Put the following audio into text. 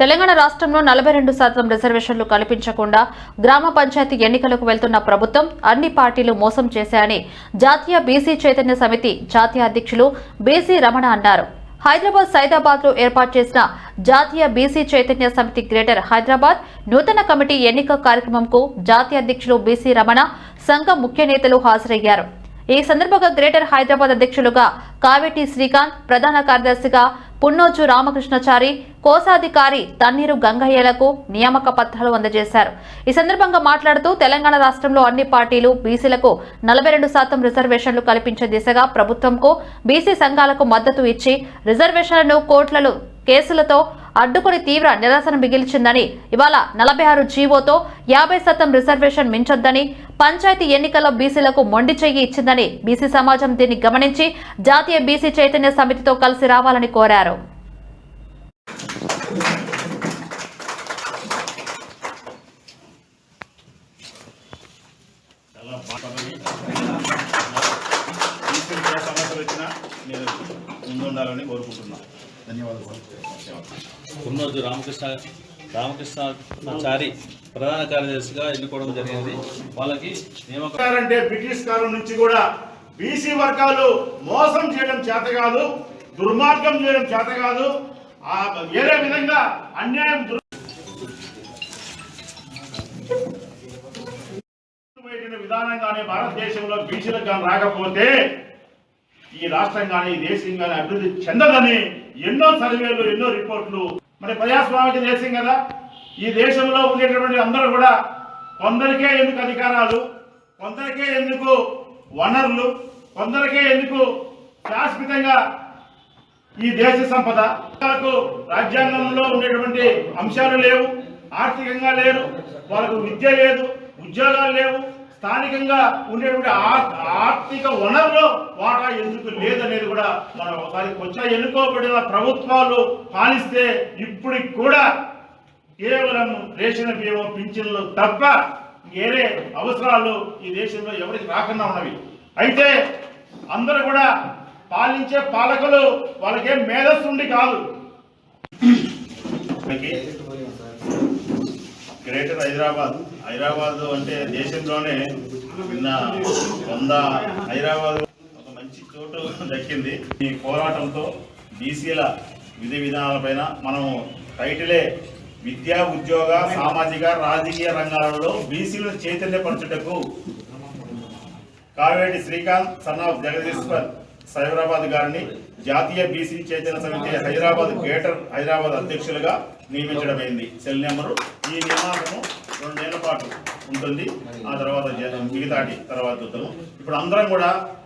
తెలంగాణ రాష్ట్రంలో నలభై రెండు శాతం రిజర్వేషన్లు కల్పించకుండా గ్రామ పంచాయతీ ఎన్నికలకు వెళ్తున్న ప్రభుత్వం అన్ని పార్టీలు మోసం చేశాయని జాతీయ బీసీ చైతన్య సమితి జాతీయ అధ్యక్షులు బీసీ రమణ అన్నారు. హైదరాబాద్ సైదాబాద్లో ఏర్పాటు చేసిన జాతీయ బీసీ చైతన్య సమితి గ్రేటర్ హైదరాబాద్ నూతన కమిటీ ఎన్నిక కార్యక్రమంకు జాతీయ అధ్యక్షులు బీసీ రమణ సంఘం ముఖ్య నేతలు హాజరయ్యారు. ఈ సందర్భంగా గ్రేటర్ హైదరాబాద్ అధ్యక్షులుగా కావేటి శ్రీకాంత్ ప్రధాన కార్యదర్శిగా పున్నోచు రామకృష్ణచారి కోశాధికారి తన్నీరు గంగయ్యలకు నియామక పత్రాలు అందజేశారు. ఈ సందర్భంగా మాట్లాడుతూ తెలంగాణ రాష్ట్రంలో అన్ని పార్టీలు బీసీలకు నలభై రెండు శాతం రిజర్వేషన్లు కల్పించే దిశగా ప్రభుత్వంకు బీసీ సంఘాలకు మద్దతు ఇచ్చి రిజర్వేషన్లను కోట్లలో కేసులతో అడ్డుకుని తీవ్ర నిరసన మిగిల్చిందని. ఇవాళ నలభై ఆరు జీవోతో యాభై శాతం రిజర్వేషన్ మించొద్దని పంచాయతీ ఎన్నికల్లో బీసీలకు మొండి చెయ్యి ఇచ్చిందని బీసీ సమాజం దీన్ని గమనించి జాతీయ బీసీ చైతన్య సమితితో కలిసి రావాలని కోరారు. సమస్యలు వచ్చినా మీరు ముందుండాలని కోరుకుంటున్నాను. ధన్యవాదాలు. కున్నోజు రామకృష్ణ రామకృష్ణాచారి ప్రధాన కార్యదర్శిగా ఎన్నుకోవడం జరిగింది. వాళ్ళకి నియమకారంటే బ్రిటిష్ కాలం నుంచి కూడా బీసీ వర్గాలు మోసం చేయడం చేత కాదు దుర్మార్గం చేయడం చేత కాదు వేరే విధంగా అన్యాయం విధానం కానీ భారతదేశంలో బీసీలకు కానీ రాకపోతే ఈ రాష్ట్రం కానీ ఈ దేశం కానీ అభివృద్ధి చెందదని ఎన్నో సర్వేలు ఎన్నో రిపోర్ట్లు. మరి ప్రజాస్వామిక దేశం కదా ఈ దేశంలో ఉండేటటువంటి అందరూ కూడా కొందరికే ఎందుకు అధికారాలు కొందరికే ఎందుకు వనరులు కొందరికే ఎందుకు శాశ్వతంగా ఈ దేశ సంపద? రాజ్యాంగంలో ఉండేటువంటి అంశాలు లేవు ఆర్థికంగా లేరు వాళ్ళకు విద్య లేదు ఉద్యోగాలు లేవు స్థానికంగా ఉండేటువంటి ఆ- ఆర్థిక వనరులు వాటా ఎందుకు లేదనేది కూడా మనం ఒకసారి వచ్చా ఎన్నుకోబడిన ప్రభుత్వాలు పాలిస్తే ఇప్పటికి కూడా కేవలం రేషన్ బియ్యం పింఛన్లు తప్ప వేరే అవసరాలు ఈ దేశంలో ఎవరికి రాకుండా ఉన్నవి. అయితే అందరూ కూడా పాలించే పాలకులు వాళ్ళకేం మేధస్సు ఉండి కాదు గ్రేటర్ హైదరాబాద్. హైదరాబాద్ అంటే దేశంలోనే నిన్న వంద హైదరాబాద్ ఒక మంచి చోటు దక్కింది. ఈ పోరాటంతో బీసీల విధి విధానాలపైన మనం టైటిలే విద్యా ఉద్యోగ సామాజిక రాజకీయ రంగాలలో బీసీలను చైతన్యపరచుటకు కావేటి శ్రీకాంత్ సన్ ఆఫ్ జగదీశ్వర్ సైబరాబాద్ గారిని జాతీయ బీసీ చైతన్య సమితి హైదరాబాద్ గ్రేటర్ హైదరాబాద్ అధ్యక్షులుగా నియమించడమైంది. సెల్ నెంబరు ఈ నియామకము రెండేళ్ళ పాటు ఉంటుంది. ఆ తర్వాత మిగతాటి తర్వాత ఇప్పుడు అందరం కూడా